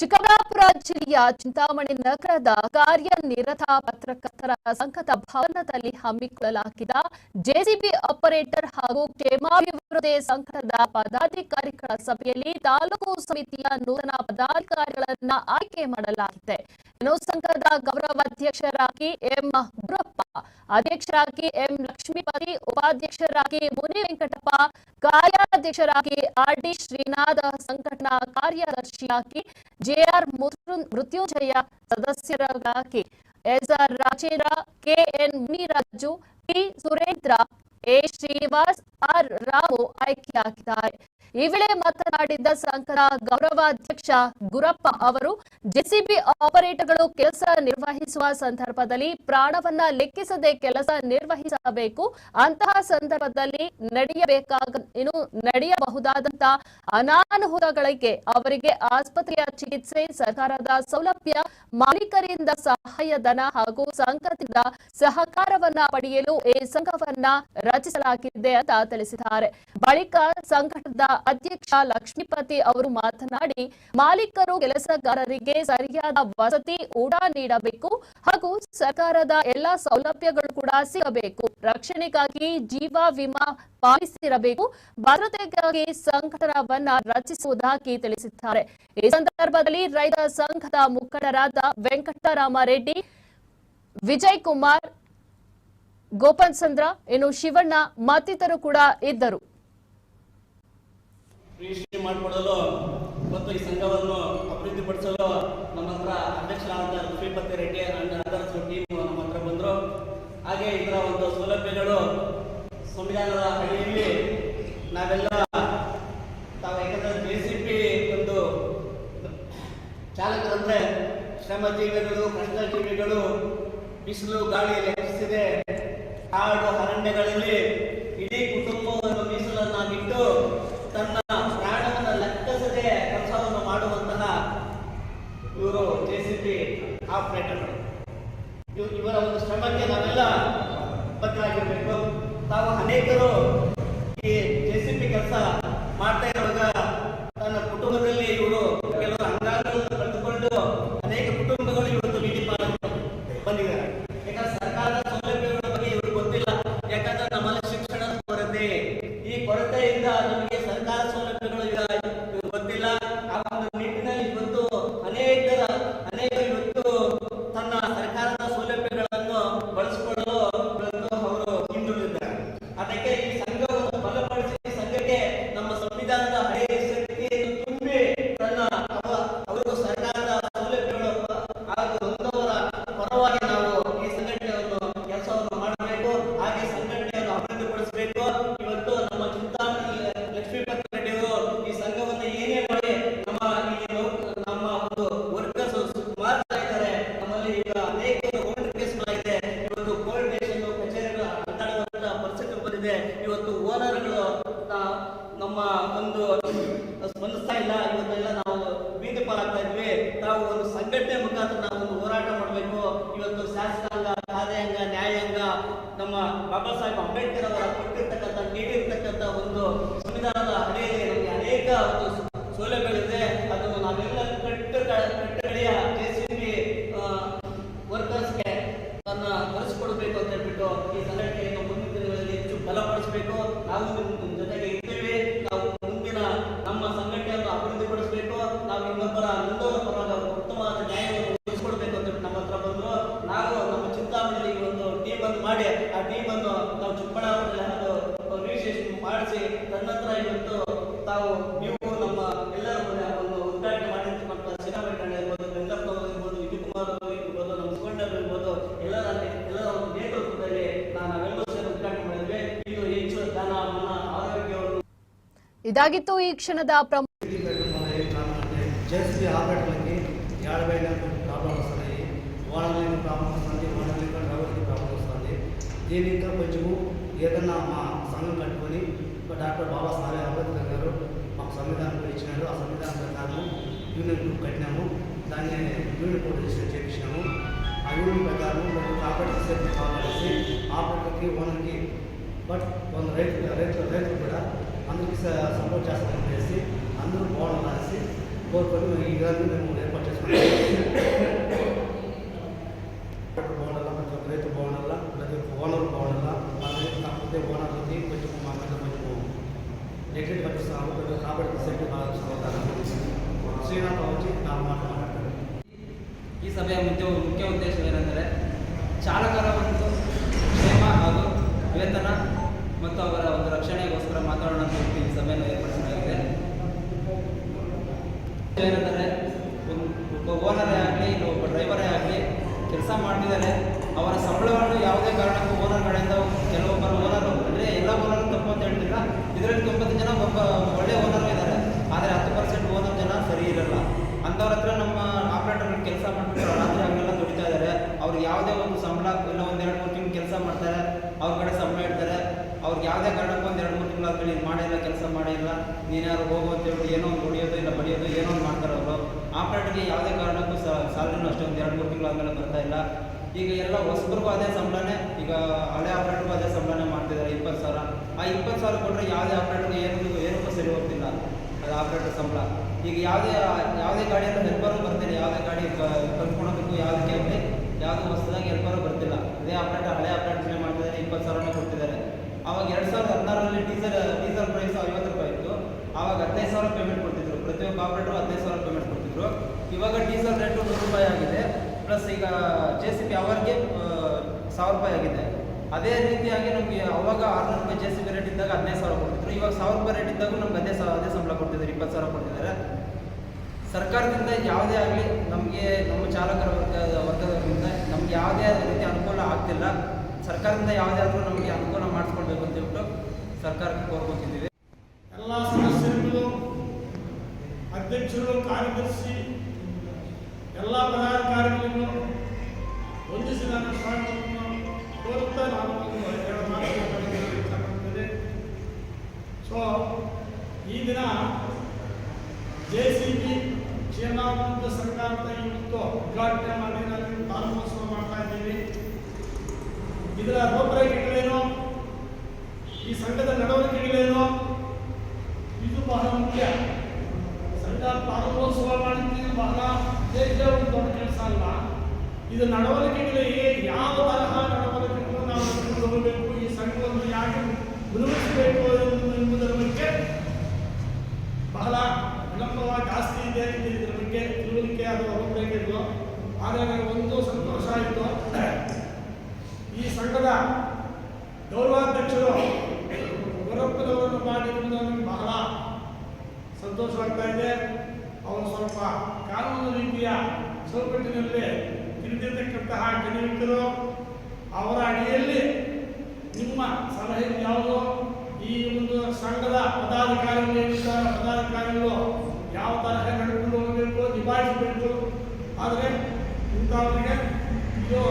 ಚಿಕ್ಕಬಳ್ಳಾಪುರ ಜಿಲ್ಲೆಯ ಚಿಂತಾಮಣಿ ನಗರದ ಕಾರ್ಯನಿರತ ಪತ್ರಕರ್ತರ ಸಂಘದ ಭವನದಲ್ಲಿ ಹಮ್ಮಿಕೊಳ್ಳಲಾಗಿದ್ದ ಜೆಸಿಬಿ ಆಪರೇಟರ್ ಹಾಗೂ ಕ್ಷೇಮಾಭಿವೃದ್ಧಿ ಸಂಘದ ಪದಾಧಿಕಾರಿಗಳ ಸಭೆಯಲ್ಲಿ ತಾಲೂಕು ಸಮಿತಿಯ ನೂತನ ಪದಾಧಿಕಾರಿಗಳನ್ನ ಆಯ್ಕೆ ಮಾಡಲಾಗಿದೆ. ಸಂಘದ ಗೌರವಾಧ್ಯಕ್ಷರಾಗಿ ಎಂ. ಗುರಪ್ಪ ಅಧ್ಯಕ್ಷರಾಗಿ ಎಂ ಲಕ್ಷ್ಮೀಪತಿ ಉಪಾಧ್ಯಕ್ಷರಾಗಿ ಮುನಿ ವೆಂಕಟಪ್ಪ ಕಾರ್ಯಾಧ್ಯಕ್ಷರಾಗಿ ಆರ್ ಡಿ ಶ್ರೀನಾಥ ಸಂಘಟನಾ ಕಾರ್ಯದರ್ಶಿಯಾಗಿ ಜೆಆರ್ ಮೃತ್ಯುಂಜಯ ಸದಸ್ಯರಾಗಿ S R Rajendra K N Muniraju P Surendra A Srinivas R Rao ಆಯ್ಕೆಯಾಗಿದ್ದಾರೆ ಈ ವೇಳೆ ಮಾತನಾಡಿದ ಸಂಘದ ಗೌರವಾಧ್ಯಕ್ಷ ಗುರಪ್ಪ ಅವರು, ಜೆಸಿಬಿ ಆಪರೇಟರ್ಗಳು ಕೆಲಸ ನಿರ್ವಹಿಸುವ ಸಂದರ್ಭದಲ್ಲಿ ಪ್ರಾಣವನ್ನ ಲೆಕ್ಕಿಸದೆ ಕೆಲಸ ನಿರ್ವಹಿಸಬೇಕು, ಅಂತಹ ಸಂದರ್ಭದಲ್ಲಿ ನಡೆಯಬೇಕಾಗ ಏನು ನಡೆಯಬಹುದಾದಂತಹ ಅನಾನುಕೂಲಗಳಿಗೆ ಅವರಿಗೆ ಆಸ್ಪತ್ರೆಯ ಚಿಕಿತ್ಸೆ, ಸರ್ಕಾರದ ಸೌಲಭ್ಯ, ಮಾಲೀಕರಿಂದ ಸಹಾಯಧನ ಹಾಗೂ ಸಂಘದಿಂದ ಸಹಕಾರವನ್ನ ಪಡೆಯಲು ಈ ಸಂಘವನ್ನ ರಚಿಸಲಾಗಿದೆ ಅಂತ ತಿಳಿಸಿದ್ದಾರೆ. ಬಳಿಕ ಸಂಘಟದ ಅಧ್ಯಕ್ಷ ಲಕ್ಷ್ಮೀಪತಿ ಅವರು ಮಾತನಾಡಿ, ಮಾಲೀಕರು ಕೆಲಸಗಾರರಿಗೆ ಸರಿಯಾದ ವಸತಿ ಊಟ ನೀಡಬೇಕು ಹಾಗೂ ಸರ್ಕಾರದ ಎಲ್ಲಾ ಸೌಲಭ್ಯಗಳು ಕೂಡ ಸಿಗಬೇಕು. ರಕ್ಷಣೆಗಾಗಿ ಜೀವ ವಿಮಾ ಪಾಲಿಸಿರಬೇಕು. ಭದ್ರತೆಗಾಗಿ ಸಂಘಟನವನ್ನ ರಚಿಸುವುದಾಗಿ ತಿಳಿಸಿದ್ದಾರೆ. ಈ ಸಂದರ್ಭದಲ್ಲಿ ರೈತ ಸಂಘದ ಮುಖಂಡರಾದ ವೆಂಕಟರಾಮರೆಡ್ಡಿ ವಿಜಯ್ ಕುಮಾರ್ ಗೋಪಾಲ್ ಚಂದ್ರ, ಇನ್ನು ಶಿವಣ್ಣ ಮತ್ತಿತರು ಕೂಡ ಇದ್ದರು. ರಿಜಿಸ್ಟ್ರಿ ಮಾಡಿಕೊಡಲು ಮತ್ತು ಈ ಸಂಘವನ್ನು ಅಭಿವೃದ್ಧಿಪಡಿಸಲು ನಮ್ಮ ಹತ್ರ ಅಧ್ಯಕ್ಷರಾದ Lakshmipathi Reddy and others team ನಮ್ಮ ಹತ್ರ ಬಂದರು. ಹಾಗೆ ಇದರ ಒಂದು ಸೌಲಭ್ಯಗಳು ಸಂವಿಧಾನದ ಅಡಿಯಲ್ಲಿ ನಾವೆಲ್ಲ ತಾವು ಯಾಕಂದ್ರೆ ಜೆ ಸಿ ಪಿ ಒಂದು ಚಾಲಕರಂದ್ರೆ ಶ್ರಮಜೀವಿಗಳು ಕಷ್ಟಜೀವಿಗಳು ಬಿಸಿಲು ಗಾಳಿ ಲೆಕ್ಕಿಸಿದೆ ಕಾಡು ಅರಣ್ಯಗಳಲ್ಲಿ Ada yang ನಮ್ಮ ಒಂದು ಸ್ಪಂದಿಸ್ತಾ ಇಲ್ಲ ಇವತ್ತೆಲ್ಲ ನಾವು ಬೀದಿ ಪಾಲಾಗ್ತಾ ಇದ್ವಿ. ತಾವು ಒಂದು ಸಂಘಟನೆ ಮುಖಾಂತರ ನಾವು ಒಂದು ಹೋರಾಟ ಮಾಡಬೇಕು. ಇವತ್ತು ಶಾಸಕಾಂಗ, ಕಾರ್ಯಾಂಗ, ನ್ಯಾಯಾಂಗ, ನಮ್ಮ ಬಾಬಾ ಸಾಹೇಬ್ ಅಂಬೇಡ್ಕರ್ ಅವರ ಕೊಟ್ಟಿರ್ತಕ್ಕಂಥ ನೀಡಿರ್ತಕ್ಕಂಥ ಒಂದು ಸಂವಿಧಾನದ ಅಡಿಯಲ್ಲಿ ನಮಗೆ ಅನೇಕ ಒಂದು ಸೌಲಭ್ಯಗಳಿದೆ ಅದನ್ನು ನಾವೆಲ್ಲ ಕಟ್ಟು ಕಟ್ಟಡಿಯ ಜೆ ಸಿ ಬಿ ವರ್ಕರ್ಸ್ಗೆ ತನ್ನ ಕಲಿಸ್ಕೊಡ್ಬೇಕು ಅಂತ ಹೇಳ್ಬಿಟ್ಟು ಈ ಸಂಘಟನೆಯನ್ನು ಮುಂದಿನ ದಿನಗಳಲ್ಲಿ ಹೆಚ್ಚು ಬಲಪಡಿಸಬೇಕು ನಾವು ನಿಮ್ಮ ಜೊತೆಗೆ ಇರ್ತೀವಿ ನಾವು ಮುಂದಿನ ನಮ್ಮ ಸಂಘಟನೆಯನ್ನು ಅಭಿವೃದ್ಧಿಪಡಿಸಬೇಕು. ನಾವು ಇನ್ನೊಬ್ಬರ ನೊಂದವರ ಪರವಾಗಿ ಉತ್ತಮವಾದ ನ್ಯಾಯವನ್ನು ಉಳಿಸಿಕೊಡ್ಬೇಕು ಅಂತ ನಮ್ಮ ಹತ್ರ ಬಂದರು. ನಾವು ನಮ್ಮ ಚಿಂತಾಮಣಿಯಲ್ಲಿ ಒಂದು ಟೀಮ್ ಅನ್ನು ಮಾಡಿ, ಆ ಟೀಮ್ ಅನ್ನು ನಾವು ಚಿಕ್ಕಬಳ್ಳಾಪುರದಲ್ಲಿ ಅದು ರಿಜಿಸ್ಟ್ರೇಷನ್ ಮಾಡಿಸಿ ನನ್ನ ಹತ್ರ ಇವತ್ತು ತಾವು ನೀವು ಇದಾಗಿತ್ತು ಈ ಕ್ಷಣದ వస్తుంది. దీని ఇంకా కొంచెము ఏదన్నా మా సంఘం కట్టుకొని డాక్టర్ బాబాసాహెబ్ అంబేద్కర్ గారు మాకు సంవిధానం ఇచ్చినారు. ఆ సంవిధానం ప్రకారం యూనియన్ గ్రూప్ కట్టినాము. దాన్ని యూనియన్ కోడ్ రిజిస్టర్ చేయించినాము ఆ యూనియన్ ప్రకారం ఒక ఆపరేటర్ సేఫ్టీ కావాలనేసి ఓనర్కి బట్ కొంత రైతు రైతు రైతులు కూడా అందరికీ సపోర్ట్ చేస్తామని చెప్పేసి అందరూ బాగుండాలి ಕೋರ್ಕೊಂಡು ಈಗಾಗಲೇ ನಾವು ಏರ್ಪಾಟ್ ಮಾಡ್ತೀವಿ భవనాల ప్రతి ఒక్క రైతు భవనాల ప్రతి ఒక్క ఓనర్ భవనాల అలాగే కాకపోతే ఓనర్లకి కొంచెం మా మీద కొంచెం నెగ్లెక్ట్ కనిపిస్తున్నాము కొంచెం కాబట్టి సైడ్ బాగా శ్రీనాథ్ వచ్చి నాలుగు మాటలు మాట్లాడారు ಈ ಸಭೆಯ ಮುಖ್ಯ ಮುಖ್ಯ ಉದ್ದೇಶವೇನೆಂದರೆ ಚಾಲಕರ ಒಂದು ಕ್ಷೇಮ ಹಾಗೂ ವೇತನ ಮತ್ತು ಅವರ ಒಂದು ರಕ್ಷಣೆಗೋಸ್ಕರ ಮಾತಾಡೋಣ ಅಂತ ಈ ಸಭೆಯನ್ನು ಏರ್ಪಡಿಸಲಾಗಿದೆ. ಏನಂದರೆ, ಒಬ್ಬ ಓನರೇ ಆಗಲಿ, ಇಲ್ಲ ಒಬ್ಬ ಡ್ರೈವರೇ ಆಗಲಿ ಕೆಲಸ ಮಾಡಿದರೆ ಅವರ ಸಂಬಳವನ್ನು ಯಾವುದೇ ಕಾರಣಕ್ಕೂ ಓನರ್ಗಳಿಂದ ಕೆಲವೊಬ್ಬರು ಓನರ್ ಅಂದರೆ ಎಲ್ಲ ಓನರ್ ತಪ್ಪು ಅಂತ ಹೇಳ್ತಿಲ್ಲ. ಇದರಲ್ಲಿ ತೊಂಬತ್ತು ಜನ ಒಬ್ಬ ಒಳ್ಳೆ ಓನರು ಇದ್ದಾರೆ. ಆದರೆ ಹತ್ತು ಪರ್ಸೆಂಟ್ ಓನರ್ ಜನ ಸರಿ ಇರಲ್ಲ. ಅಂಥವ್ರ ಹತ್ರ ನಮ್ಮ ಆಪ್ರೇಟರ್ ಕೆಲಸ ಮಾಡ್ತಾರೆ ರಾತ್ರಿ ಹಂಗೆಲ್ಲ ದುಡಿತಾ ಇದ್ದಾರೆ. ಅವ್ರಿಗೆ ಯಾವುದೇ ಒಂದು ಸಂಬಳ ಇಲ್ಲ ಒಂದು ಎರಡು ಮೂರು ತಿಂಗಳು ಕೆಲಸ ಮಾಡ್ತಾರೆ. ಅವ್ರ ಕಡೆ ಸಂಬಳ ಇಡ್ತಾರೆ. ಅವ್ರಿಗೆ ಯಾವುದೇ ಕಾರಣಕ್ಕೂ ಒಂದು ಎರಡು ಮೂರು ತಿಂಗಳು ಆದ್ಮೇಲೆ ಇದು ಮಾಡಿಲ್ಲ ಕೆಲಸ ಮಾಡಿಲ್ಲ ನೀನಾರು ಹೋಗು ಅಂತ ಹೇಳಿ ಏನೋ ಒಂದು ಹೊಡಿಯೋದು ಇಲ್ಲ, ಬಡಿಯೋದು ಏನೋ ಒಂದು ಮಾಡ್ತಾರೆ ಅವರು ಆಪ್ರೇಟರ್ಗೆ ಯಾವುದೇ ಕಾರಣಕ್ಕೂ ಸ್ಯಾಲ್ರಿನೂ ಅಷ್ಟೇ ಒಂದು ಎರಡು ಮೂರು ತಿಂಗಳು ಮೇಲೆ ಬರ್ತಾ ಇಲ್ಲ. ಈಗ ಎಲ್ಲ ಹೊಸಬ್ರಿಗೂ ಅದೇ ಸಂಬಳನೇ, ಈಗ ಹಳೆ ಆಪ್ರೇಟರ್ಗೂ ಅದೇ ಸಂಬಳನೇ ಮಾಡ್ತಿದ್ದಾರೆ ಇಪ್ಪತ್ತು ಸಾವಿರ. ಆ ಇಪ್ಪತ್ತು ಸಾವಿರ ಕೊಟ್ಟರೆ ಯಾವುದೇ ಆಪ್ರೇಟರ್ಗೆ ಏನೂ ಏನಕ್ಕೂ ಸರಿ ಹೋಗ್ತಿಲ್ಲ ಅದು ಆಪ್ರೇಟರ್ ಸಂಬಳ. ಈಗ ಯಾವುದೇ ಯಾವುದೇ ಗಾಡಿಯಲ್ಲಿ ಹೆಲ್ಪರು ಬರ್ತೀನಿ ಯಾವುದೇ ಗಾಡಿ ಕಲ್ತ್ಕೊಳೋದಕ್ಕೂ ಯಾವುದಕ್ಕೆ ಆಗಲಿ ಯಾವುದು ಹೊಸದಾಗಿ ಹೆಲ್ಪರು ಬರ್ತಿಲ್ಲ ಅದೇ ಆಪ್ರೇಟರ್ ಹಳೆ ಆಪ್ರೇಟರ್ನೇ ಮಾಡ್ತಿದ್ದಾರೆ ಇಪ್ಪತ್ತು ಸಾವಿರನೇ ಕೊಡ್ತಿದ್ದಾರೆ ಆವಾಗ ಎರಡು ಸಾವಿರದ ಹದಿನಾರರಲ್ಲಿ ಡೀಸೆಲ್ ಡೀಸೆಲ್ ಪ್ರೈಸ್ ಐವತ್ತು ರೂಪಾಯಿ ಇತ್ತು ಆವಾಗ ಹದಿನೈದು ಸಾವಿರ ಪೇಮೆಂಟ್ ಕೊಡ್ತಿದ್ರು ಪ್ರತಿಯೊಬ್ಬ ಆಪ್ರೇಟರ್ ಹದಿನೈದು ಸಾವಿರ ಪೇಮೆಂಟ್ ಕೊಡ್ತಿದ್ರು. ಇವಾಗ ಡೀಸೆಲ್ ರೇಟು ನೂರು ರೂಪಾಯಿ ಆಗಿದೆ. ಪ್ಲಸ್ ಈಗ ಜೆ ಸಿ ಬಿ ಅವರ್ಗೆ ಸಾವಿರ ರೂಪಾಯಿ ಆಗಿದೆ. ಅದೇ ರೀತಿಯಾಗಿ ನಮಗೆ ಅವಾಗ ಆರುನೂರು ರೂಪಾಯಿ ಜೆ ಸಿ ಬಿ ರೇಟ್ ಇದ್ದಾಗ ಹದಿನೈದು ಸಾವಿರ ಕೊಡ್ತಿದ್ರು. ಇವಾಗ ಸಾವಿರ ರೂಪಾಯಿ ರೇಟ್ ಇದ್ದಾಗ ನಮ್ಗೆ ಅದೇ ಸಾವಿರ ಅದೇ ಸಂಬಳ ಕೊಡ್ತಿದ್ದಾರೆ, ಇಪ್ಪತ್ತು ಸಾವಿರ ಕೊಡ್ತಿದ್ದಾರೆ. ಸರ್ಕಾರದಿಂದ ಯಾವುದೇ ಆಗಲಿ ನಮಗೆ, ನಮ್ಮ ಚಾಲಕರ ವರ್ಗದ ವರ್ಗದವರಿಂದ ನಮ್ಗೆ ಯಾವುದೇ ರೀತಿ ಅನುಕೂಲ ಆಗ್ತಿಲ್ಲ. ಸರ್ಕಾರದಿಂದ ಯಾವುದೇ ಆದರೂ ನಮಗೆ ಅನುಕೂಲ ಮಾಡಿಸ್ಕೊಳ್ಬೇಕು ಅಂತ ಹೇಳ್ಬಿಟ್ಟು ಸರ್ಕಾರಕ್ಕೆ ಕೋರ್ಕೊತಿದ್ದೀವಿ ಎಲ್ಲ ಸದಸ್ಯರುಗಳು ಕಾರ್ಯದರ್ಶಿ ಎಲ್ಲ ಪದಾಧಿಕಾರಿಗಳನ್ನು ನಾನು ಸ್ವಾಗತವನ್ನು ಕೋರುತ್ತಾ ನಾನು ಸೊ ಈ ದಿನ ಜೆ ಸಿ ಬಿ ಕ್ಷೇಮಾಭಿವೃದ್ಧಿ ಸರ್ಕಾರದ ಇವತ್ತು ಉದ್ಘಾಟನೆ ಮಾಡಿ ನಾವು ಪ್ರಾರಂಭೋತ್ಸವ ಮಾಡ್ತಾ ಇದ್ದೀವಿ ಇದರ ರೂಪರೇಖೆಗಳೇನು? ಈ ಸಂಘದ ಇದು ಬಹಳ ಮುಖ್ಯ ಸಂಘ ಪ್ರಾರಂಭೋತ್ಸವ ಮಾಡಿದ್ದು ಬಹಳ ದೇಶ ಒಂದು ದೊಡ್ಡ ಕೆಲಸ ಅಲ್ಲ ಇದು ನಡವಳಿಕೆಗಳಿಗೆ ಯಾವ ತರಹ ನಡವಳಿಕೆಗಳು ನಾವು ತಗೊಳ್ಬೇಕು ಈ ಸಂಘವನ್ನು ಯಾಕೆ ಗುರುತಿಸಬೇಕು ಎಂಬುದರ ಬಗ್ಗೆ ಬಹಳ ವಿಳಂಬವಾಗಿ ಜಾಸ್ತಿ ಇದೆ ಇದು ಇದರ ಬಗ್ಗೆ ತಿಳುವಳಿಕೆ ಅಥವಾ ರೂಪರೇಖೆಗಳು ಆದರೆ ನನಗೆ ಒಂದು ಸಂತೋಷ ಆಯಿತು. ಈ ಸಂಘದ ಗೌರವಾಧ್ಯಕ್ಷರು ಗೊರಪ್ಪನವರನ್ನು ಮಾಡಿರುವುದು ನನಗೆ ಬಹಳ ಸಂತೋಷವಾಗ್ತಾ ಇದೆ. ಕಾನೂನು ರೀತಿಯ ಚೌಕಟ್ಟಿನಲ್ಲಿ ತಿಳಿದಿರ್ತಕ್ಕಂತಹ ಜನವಿಕರು ಅವರ ಅಡಿಯಲ್ಲಿ ನಿಮ್ಮ ಸಲಹೆ ಯಾವುದು? ಈ ಒಂದು ಸಂಘದ ಪದಾಧಿಕಾರಿಗಳು ಪದಾಧಿಕಾರಿಗಳು ಯಾವ ತರಹ ನಡೆದುಕೊಂಡು ಹೋಗಬೇಕು, ನಿಭಾಯಿಸಬೇಕು? ಆದರೆ ಇಂಥವರಿಗೆ ಇದು